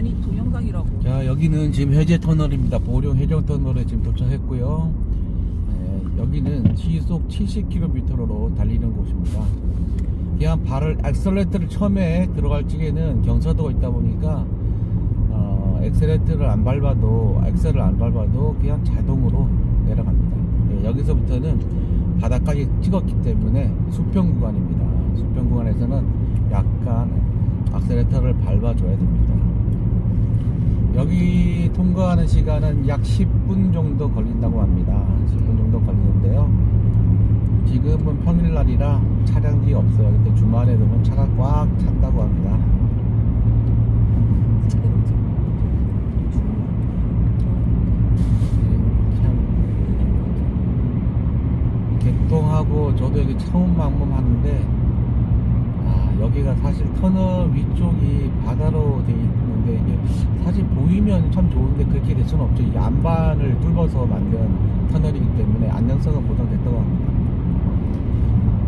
아니 동영상이라고. 자 여기는 지금 해제 터널입니다. 보령 해저 터널에 지금 도착했고요. 네, 여기는 시속 70km로 달리는 곳입니다. 그냥 발을 엑셀레이터를 처음에 들어갈 적에는 경사도가 있다 보니까 어, 엑셀레이터를 안 밟아도 엑셀을 안 밟아도 그냥 자동으로 내려갑니다. 네, 여기서부터는 바닥까지 찍었기 때문에 수평 구간입니다. 수평 구간에서는 약간 악셀레이터를 밟아줘야 됩니다. 여기 통과하는 시간은 약 10분 정도 걸린다고 합니다. 10분 정도 걸리는데요. 지금은 평일날이라 차량이 없어요. 근데 주말에 되면 차가 꽉 찬다고 합니다. 참 개통하고 저도 여기 처음 방문하는데 아, 여기가 사실 터널 위쪽이 바다로 돼 있는데 이게 사실 보이면 참 좋은데 그렇게 될 수는 없죠. 이 안반을 뚫어서 만든 터널이기 때문에 안전성은 보장됐다고 합니다.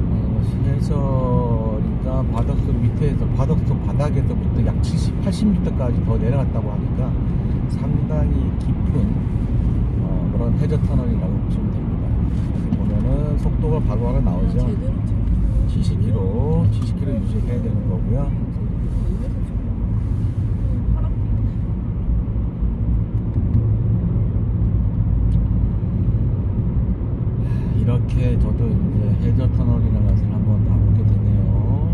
어, 해서니까 바닷속 밑에서 바닷속 바닥에서부터 약 70, 80m까지 더 내려갔다고 하니까 상당히 깊은 어, 그런 해저 터널이라고 보시면 됩니다. 보면은 속도가 바로바로 나오죠. 제대로 찍. 70km, 70km 유지해야 되는 거고요. 이렇게 저도 이제 해저 터널이라는 것을 한번 가보게 되네요.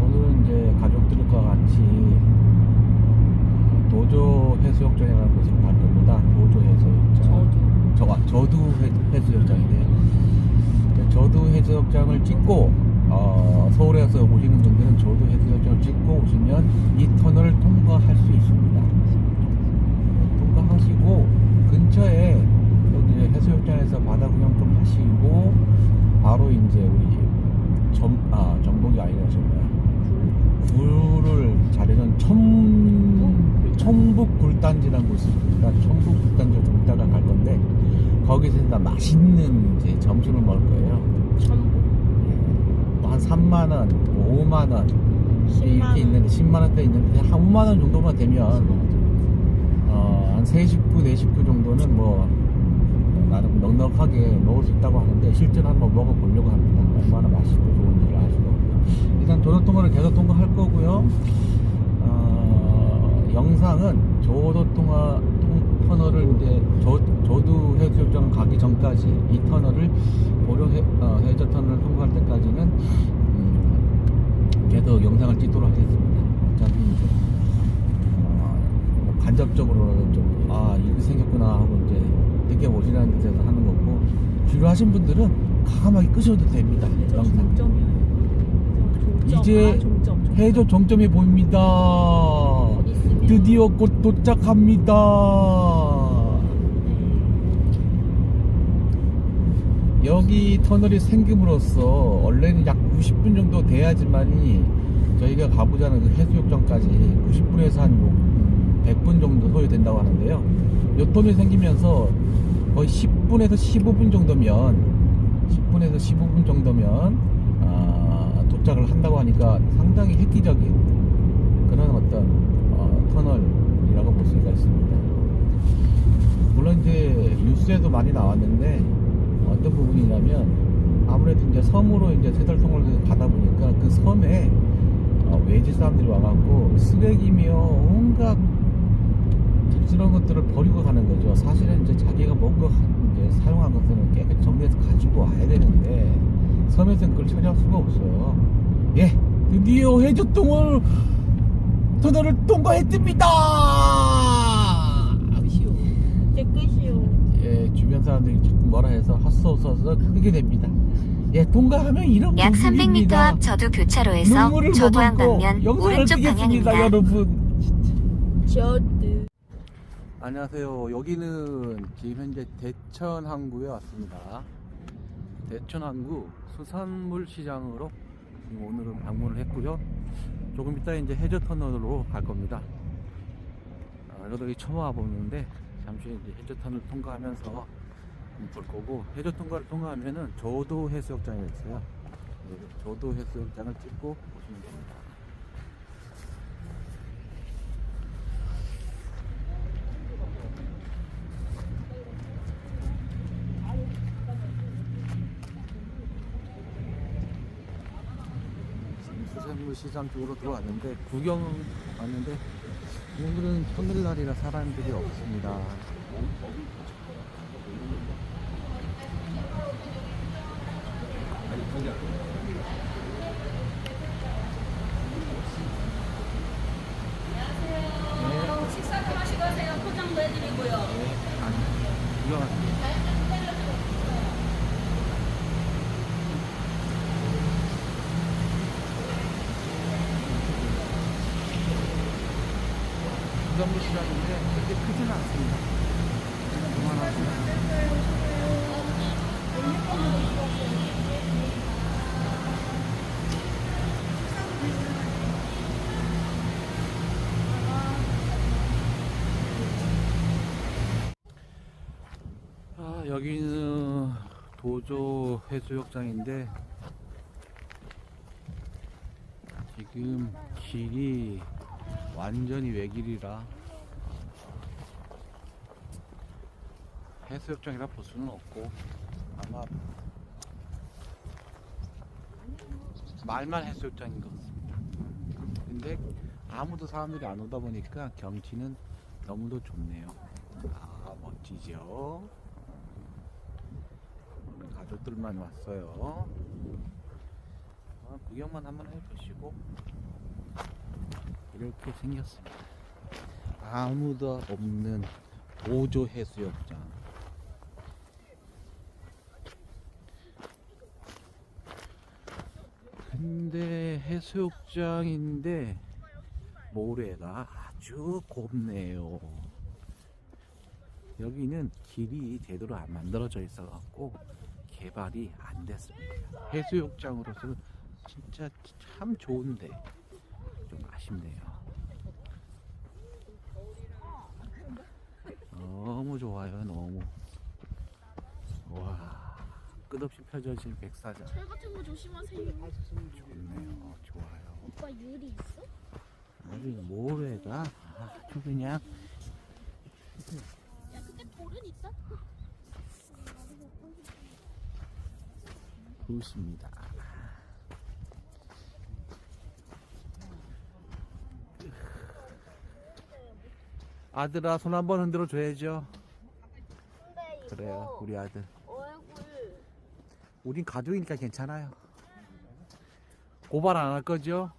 오늘은 이제 가족들과 같이 어, 도조 해수욕장이라는 곳으로 갈 겁니다. 도조 해수욕장. 저도. 저, 해- 해수욕장이네요. 해수욕장을 찍고 어, 서울에서 오시는 분들은 저두 해수욕장을 찍고 오시면 이 터널을 통과할 수 있습니다. 통과하시고 근처에 해수욕장에서 바다 구경 좀 하시고 바로 이제 우리 점, 아, 정복이 아니라 저 뭐야 굴을 자리는 청, 청북 굴단지라는 곳이 있습니다. 청북 굴단지 좀 이따가 갈 건데 거기서 일단 맛있는 이제 점심을 먹을 거예요. 뭐 한 3만 원, 뭐 5만 원 10만 이렇게 원. 있는데 10만 원대 있는데 한 5만 원 정도만 되면 어, 한 3식구, 4식구 정도는 뭐 어, 나름 넉넉하게 먹을 수 있다고 하는데 실제로 한번 먹어보려고 합니다. 얼마나 맛있고 좋은지를 알 수가 없고요. 일단 도로통화를 계속 통과할 거고요. 어, 영상은 조도통화 통- 터널을 이제 조, 조두 해수욕장 가기 전까지 이 터널을 보령 해, 어, 해저 터널을 통과할 때까지는 음, 계속 영상을 찍도록 하겠습니다. 어차피 이제 어, 뭐 간접적으로 좀, 아, 이렇게 생겼구나 하고 이제 느껴보시라는 뜻에서 하는 거고, 필요하신 분들은 과감하게 끄셔도 됩니다. 해저 영상. 종점이야. 종점. 이제 아, 종점. 종점. 해저 정점이 보입니다. 드디어 곧 도착합니다. 여기 터널이 생김으로써 원래는 약 90분 정도 돼야지만이 저희가 가보자는 그 해수욕장까지 90분에서 한 음, 100분 정도 소요된다고 하는데요. 요 터널이 생기면서 거의 10분에서 15분 정도면 10분에서 15분 정도면 아, 도착을 한다고 하니까 상당히 획기적인 그런 어떤 어, 터널이라고 볼 수가 있습니다. 물론 이제 뉴스에도 많이 나왔는데 어떤 부분이냐면 아무래도 이제 섬으로 이제 세달통을 가다 보니까 그 섬에 어, 외지 사람들이 와갖고 쓰레기며 온갖 딥스러운 것들을 버리고 가는 거죠. 사실은 이제 자기가 먹고 이제 사용한 것들은 깨끗이 정리해서 가지고 와야 되는데 섬에서는 그걸 처리할 수가 없어요. 예, 드디어 해저통을 터널을 통과했습니다. 이제 끝이요. 예, 주변 사람들이 자꾸 뭐라 해서 헛소서서 그게 됩니다. 예, 통과하면 이런 약 300m 분위기입니다. 앞 저도 교차로에서 눈물을 저도항 머금고 방면 영상을 오른쪽 찍겠습니다, 방향입니다. 여러분. 저도. 안녕하세요. 여기는 지금 현재 대천 항구에 왔습니다. 대천 항구 수산물 시장으로 지금 오늘은 방문을 했고요. 조금 이따 이제 해저 터널로 갈 겁니다. 아, 저도 여기 처음 와보는데 잠시 이제 해저 터널 통과하면서 볼 거고 해저 통과를 통과하면은 조도 해수욕장이 있어요. 네, 조도 해수욕장을 찍고 보시면 됩니다. 수산물 시장 쪽으로 들어왔는데 구경 왔는데 오늘은 평일날이라 사람들이 없습니다. 네, 식사 좀 하시고 가세요. 포장도 해드리고요. 아니, 구경 왔습니다. 수산물 시장인데 그렇게 크지는 않습니다. 아, 여기는 도조 해수욕장인데 지금 길이 완전히 외길이라 해수욕장이라 볼 수는 없고 아마 말만 해수욕장인 것 같습니다. 근데 아무도 사람들이 안 오다 보니까 경치는 너무도 좋네요. 아 멋지죠? 오늘 가족들만 왔어요. 아, 구경만 한번 해보시고 이렇게 생겼습니다. 아무도 없는 보조 해수욕장. 근데 해수욕장인데 모래가 아주 곱네요. 여기는 길이 제대로 안 만들어져 있어 갖고 개발이 안 됐습니다. 해수욕장으로서는 진짜 참 좋은데 좀 아쉽네요. 너무 좋아요, 너무. 와, 끝없이 펴져진 백사장. 털 같은 거 조심하세요. 좋네요, 좋아요. 오빠 유리 있어? 아주 모래가 아주 그냥 야, 근데 돌은 있다. 좋습니다. 아들아 손 한번 흔들어 줘야죠. 이거 그래요, 우리 아들. 얼굴 우린 가족이니까 괜찮아요. 고발 안 할 거죠?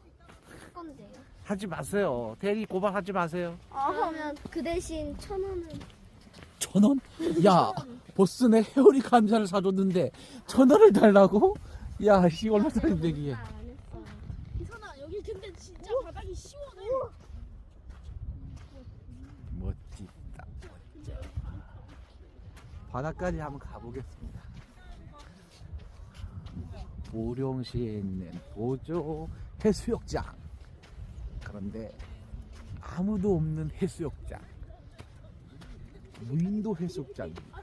할 건데요. 하지 마세요. 대리 고발하지 마세요. 아, 그러면 그 대신 천 원은 천 원? 야, 보스 내 헤어리 감자를 사줬는데 천 원을 달라고? 야, 이 얼마짜리인데 이게? 안 했어. 이선아 여기 근데 진짜 바닥이 시원해. 멋지다. 바다까지 한번 가보겠습니다. 보령시에 있는 보조 해수욕장. 그런데 아무도 없는 해수욕장. 무인도 해수욕장입니다.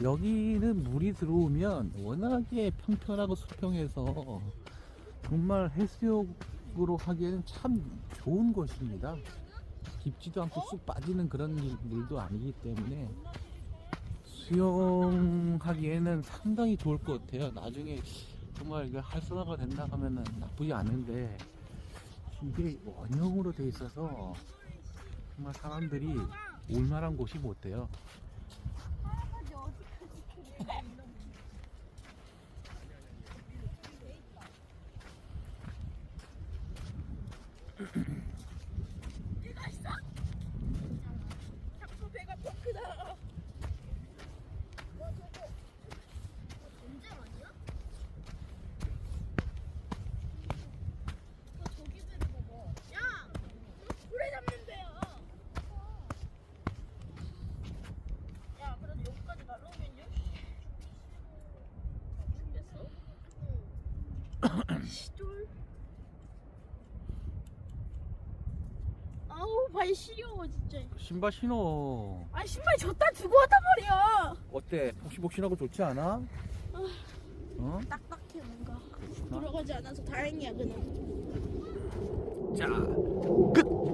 여기는 물이 들어오면 워낙에 평평하고 수평해서 정말 해수욕으로 하기에는 참 좋은 곳입니다. 깊지도 않고 쑥 빠지는 그런 물- 물도 아니기 때문에 수영하기에는 상당히 좋을 것 같아요. 나중에 정말 이게 활성화가 된다 하면은 나쁘지 않은데 이게 원형으로 돼 있어서 정말 사람들이 올 만한 곳이 못 돼요. 자꾸 배가 더 크다. 언제 아니야? 저기들을 보고. 야, 고래 잡는데요. 야, 그래도 여기까지 날라오면요. 준비했어? 시돌. 아우 발 시려워 진짜. 신발 신어. 아 신발 줬다 두고 왔단 말이야. 어때? 폭신폭신하고 좋지 않아? 어? 딱딱해 뭔가. 들어가지 않아서 다행이야 그는. 자, 끝!